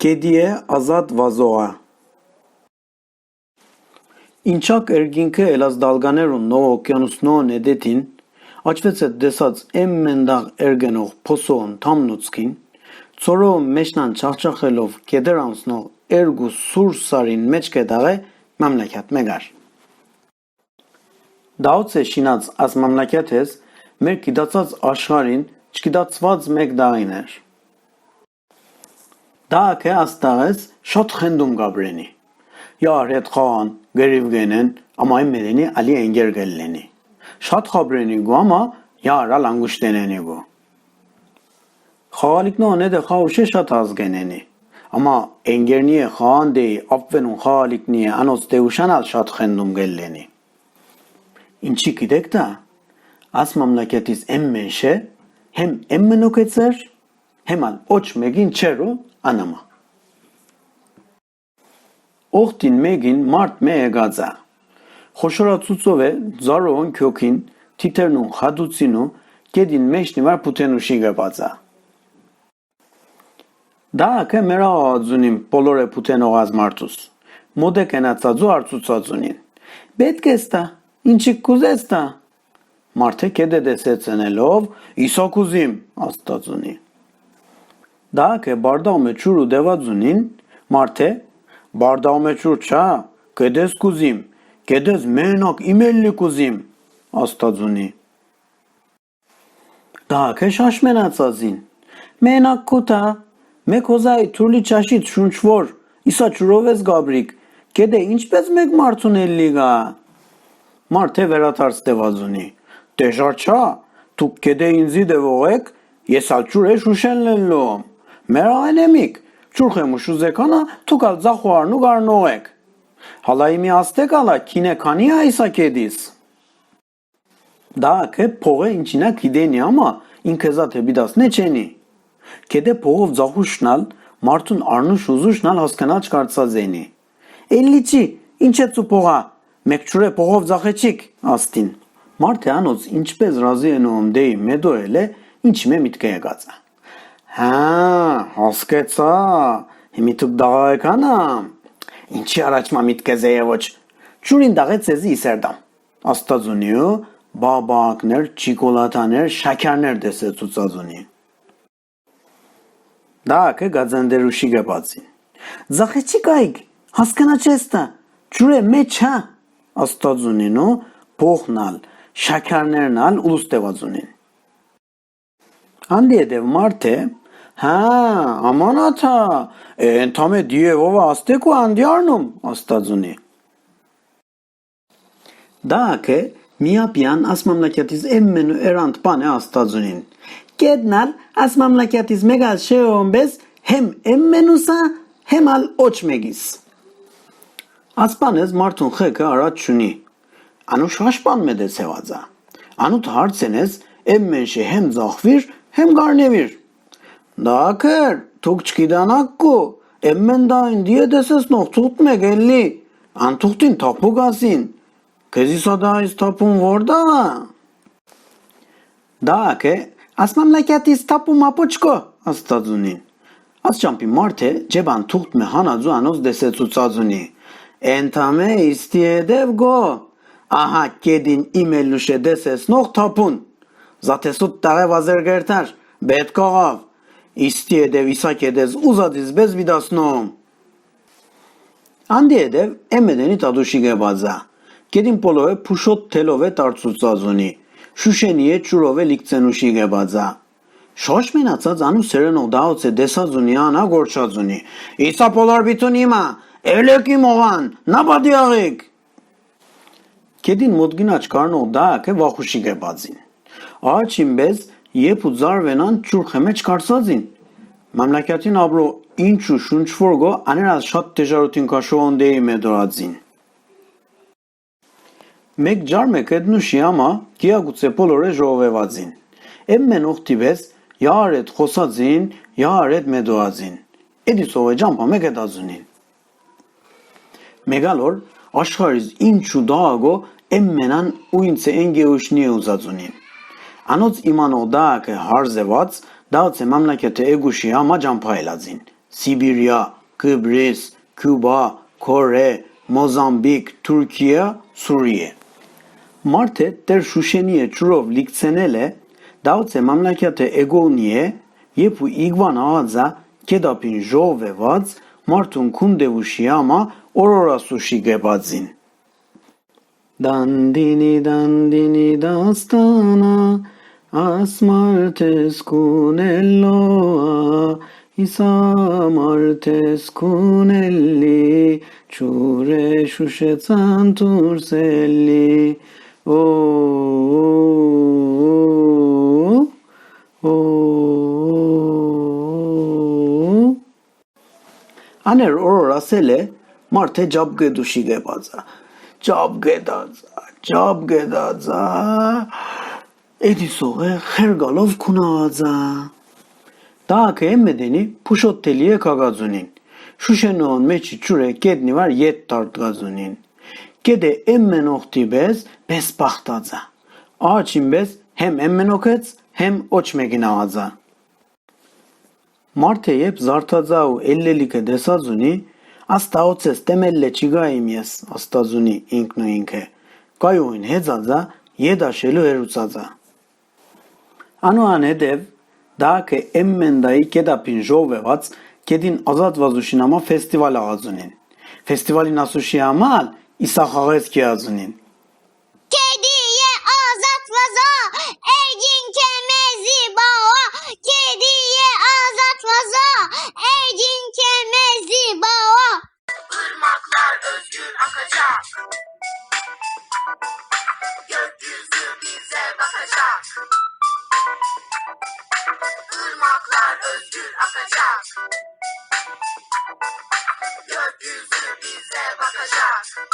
Կեդիե ազատ վազողա Ինչակ երգինքը էլազ դալգաներուն նո օկյանուսնո նեդետին աչվեց է դեսած եմ մենդաղ երգենող փոսոն թամնուցքին ծորո մեջնան չախճախելով կեդեր անցնող երգու սուր սարին մեջ կետաղե մամլակյատ մեգար Դաուց է շինած աս մամլակյատ ես մեր գիտացած աշխարին չգիտացված մեկ դաղիներ Դա Dake astages şot hendum gabreni. Yaret khan gerivgenen ama immedeni ali enger gelleni. Şat gabreni gu ama yara languş deneni gu. Halik ne de havşe şat az geneni. Ama enger niye khan deyi apvenun halik niye anos devuşan al şat hendum gelleni. İnçi gidek da. As memleketiz emmenşe hem emmen oketzer al oç megin çero անամա։ Օխտին մեկին մարդ մե եկածա։ Խոշորացուցով է զարոն քյոքին թիթերնու հադուցինու կեդին մեջնի վար պութենուշի գպածա։ Դա կը մերա ածունին բոլորը պութենողած մարդուս։ Մոդե կենացածու արծուցածունին։ Պետք է ստա, ինչի կուզես տա։ Մարդը կեդե դեսեցնելով իսոկուզիմ աստածունի։ Dacă bardağmeçuru devazunin marte bardağmeçur ça kedes kuzim kedes menak imelli kuzim աստածունի Դահքը շաշմենացազին Մենակ կուտա մեկ հոզայի թուրլի ճաշից շունչվոր իսա ճուրովես գաբրիկ կեդե ինչպես մեկ մարդուն էլլի գա Մարթե վերաթարց տևազունի Դեժար չա դուք կեդե ինձի դևողեք ես ալչուր է շուշեն լելլոմ Մերայենեմիկ, ճուրխեմ ու շուզեկանա թուկալ ձախուարնու գարնողեք։ Հալայի մի աստեկալա քինե քանի այսակեդիս։ Դա կե փողը ինչինա կիդենի ամա ինքեզա թեբիդասնե չենի։ Կեդե փողով ձախուշնալ մարդուն արնուշ ուզուշնալ հասկանալ չկարծածենի։ Էլիչի, ինչ է ծուփողա, մեկ ճուրե փողով ձախեչիկ, աստին։ Մարդը անոց ինչպես ռազի ենում դեի մեդո էլե, ինչ մե միտքը եկածա։ Հա, հասկացա։ Հիմի դուք դաղայական ամ։ Ինչի առաջ մամիտ կեզեյ ոչ։ Ճուրին դաղեց էզի իսերդամ։ Աստածունիու բաբակներ, չիկոլատաներ, շաքարներ դեսե ծուցածունի։ Դա կը գազանդերուշի գապացին։ Զախեցի կայք, հասկանաչեստա։ Ճուրե մեջա։ Աստածունինու փոխնալ, շաքարներնալ ուստեվածունին։ Անդի դե Ha, amonata. E, entame Dievo vaste andiarnum astazuni. Dake miapian as mamlakatis emmenu erant pane astazunin. Kednar as mamlakatis megal sheombes hem emmenusa hem al oçmegis. Aspanes martun heke arat şuni. Anu şaşpan mede sevaza. Anut hartsenes emmenşi hem zahvir hem garnevir. Dakir, tuk çkiden hakku. Emmen dain diye deses nok tutme gelli. An tuktin tapu gasin. Kezisa daiz tapun vorda. Dake, as mamlaketi tapu mapuçko. Astazuni. As champi marte ceban tuht me hana zuanos desesu sazuni. Entame istiyedev go. Aha kedin imelluşe deses nok tapun. Zatesut dare vazergerter. Bet kagav. Իստի եդև իսակ եդեզ ուզադիզ bez vidasnom. Անդի եդև էմեդենի տադուշի գեբազա։ Կեդին պոլով է փուշոտ թելով է տարծուցածունի։ Շուշենի է ճուրով է լիկցենուշի գեբազա։ Շոշ մենացած անու սերենող դաոց է դեսազունի անա գորչածունի։ Իսա պոլար բիտուն իմա, էլեկի մողան, նաբադի աղիք։ Կեդին մոտգինաչ կարնող դակ է վախուշի գեբազին։ Աչին bez Եփ ու զարվենան ճուրխը մեջ կարծածին։ Մամլակյատին աբրո ինչու շունչվորգո աներած շատ դեժարութին կաշոոնդեի մեդորածին։ Մեկ ջար մեկ էդնուշի ամա գիագուցե բոլորը ժողովեվածին։ Էմմեն օխտիվես յարետ խոսածին, յարետ մեդոազին։ Էդի սովե ջամպա մեկ էդազունին։ Մեգալոր աշխարհից ինչու դաղագո էմմենան ու ինձ էնգեուշնի ուզածունին։ Անոց իմանող դակը հարզեված Dağıtse memlekete eguşiya macan elazin. Sibirya, Kıbrıs, Küba, Kore, Mozambik, Türkiye, Suriye. Marte ter şuşeniye çurov liksenele dağıtse memlekete egoniye yepu igvan ağza kedapin jov ve vaz martun kundevuşiyama orora suşi gebadzin. Dandini dandini dastana ასმართეს კუნელოა ისამართეს კუნელი ჩურე შუშეცან თურსელი ო ანერ ორასელე მართე ჯაბგედუში გებაცა ჯაბგედაცა ჯაბგედაცა է մարդը ջաբգեդուշի գեբածա ջաբգեդածա ջաբգեդածա Էդիսող է խերգալով քունածա Դակը եմեդենի փուշոտելի է կագազունին Շուշենոն մեջի ճուրե կեդնի վար ետ տարտգազունին Կեդե եմմենոխտի բես բես բախտածա Աչին բես հեմ եմմենոքեց հեմ օչ մեկինաղածա Մարդը երբ զարթածա ու էլլելիքը դեսածունի աստաոցես տեմելլե չիգայիմ ես աստազունի ինքն ու ինքը կայույն հեծածա եդաշելու հերուցածա Anuane dev, dacă emendai kedapin jovevați, kedin azat vazușinama festival azunin. Festivalin asușiamal, isa hageski azunin. Good.